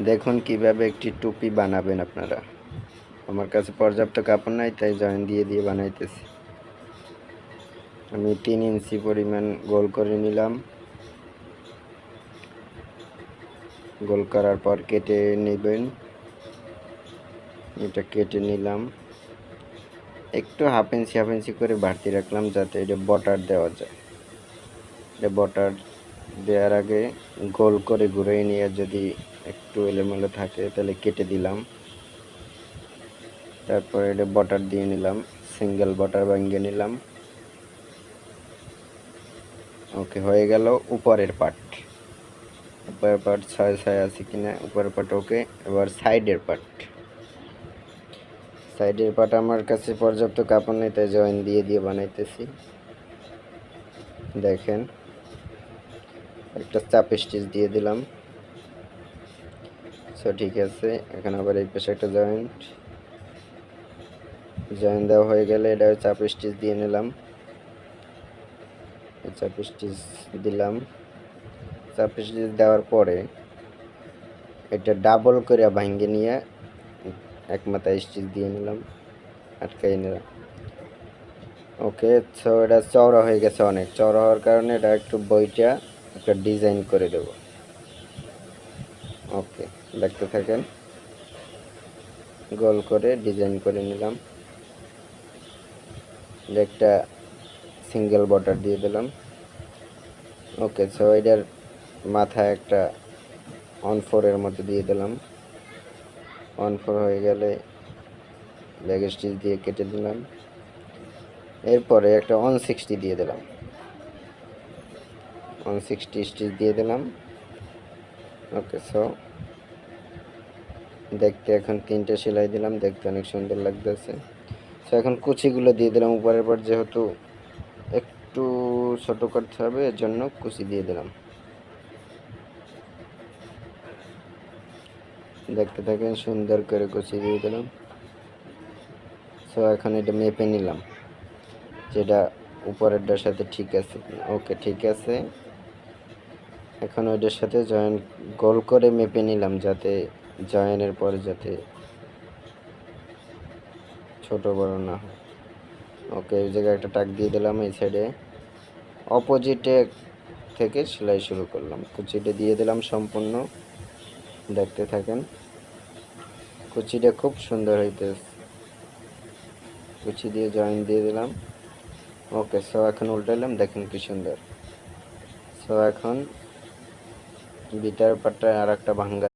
দেখুন কীভাবে একটি টুপি বানাবেন আপনারা। আমার কাছে পর্যাপ্ত কাপড় নাই, তাই জয়েন দিয়ে দিয়ে বানাইতেছি। আমি তিন ইঞ্চি পরিমাণ গোল করে নিলাম। গোল করার পর কেটে নেবেন। এটা কেটে নিলাম। একটু হাফ ইঞ্চি হাফ ইঞ্চি করে বাড়তি রাখলাম যাতে এটা বটার দেওয়া যায়। এটা বটার দেওয়ার আগে গোল করে ঘুরে নিয়ে যদি একটু এলোমেলো থাকে, তাহলে কেটে দিলাম। তারপর এটা বটার দিয়ে নিলাম সিঙ্গেল বটার ভাঙিয়ে নিলাম। ওকে হয়ে গেল উপরের পার্ট উপরের পার্ট ছয় ছয় আছে কিনা, উপরের পার্ট ওকে এবার সাইডের পার্ট সাইডের পার্ট আমার কাছে পর্যাপ্ত কাপড় নেই, তাই জয়েন দিয়ে দিয়ে বানাইতেছি। দেখেন। একটা চাপ স্টিচ দিয়ে দিলাম। সো ঠিক আছে, এখন আবার এই পাশে একটা জয়েন্ট জয়েন্ট দেওয়া হয়ে গেলে এটা চাপ স্টিচ দিয়ে নিলাম। চাপ স্টিচ দিলাম। চাপ স্টিচ দেওয়ার পরে এটা ডাবল করে ভাঙ্গে নিয়ে এক স্টিচ দিয়ে নিলাম আটকাই নিলাম। ওকে সো এটা চওড়া হয়ে গেছে অনেক। চওড়া হওয়ার কারণে এটা একটু বইটা একটা ডিজাইন করে দেব। ওকে, দেখতে থাকেন। গোল করে ডিজাইন করে নিলাম। একটা সিঙ্গেল বর্ডার দিয়ে দিলাম। ওকে সো এটার মাথায় একটা অন ফোরের মতো দিয়ে দিলাম। অন ফোর হয়ে গেলে ব্যাগ স্টিচ দিয়ে কেটে দিলাম। এরপরে একটা ওয়ান সিক্সটি দিয়ে দিলাম। ওয়ান সিক্সটি স্টিচ দিয়ে দিলাম। ওকে সো দেখতে এখন তিনটে সেলাই দিলাম, দেখতে অনেক সুন্দর লাগতেছে। সো এখন কুচিগুলো দিয়ে দিলাম, উপরের পর যেহেতু একটু ছোট করতে হবে, এর জন্য কুচি দিয়ে দিলাম। দেখতে থাকেন, সুন্দর করে কুচি দিয়ে দিলাম। সো এখন এটা মেপে নিলাম, যেটা উপরেরটার সাথে ঠিক আছে ওকে ঠিক আছে। এখন ওইটার সাথে জয়েন, গোল করে মেপে নিলাম যাতে জয়েনের পরে যাতে ছোট বড় না হয়। ওকে এই জায়গায় একটা টাক দিয়ে দিলাম এই সাইডে অপোজিটে থেকে সেলাই শুরু করলাম। কুচিটা দিয়ে দিলাম সম্পূর্ণ। দেখতে থাকেন। কুচিটা খুব সুন্দর হইতেছে। কুচি দিয়ে জয়েন দিয়ে দিলাম। ওকে সো এখন উল্টালাম দেখেন কি সুন্দর। সো এখন বিটার পাট্টায় আর একটা ভাঙ্গা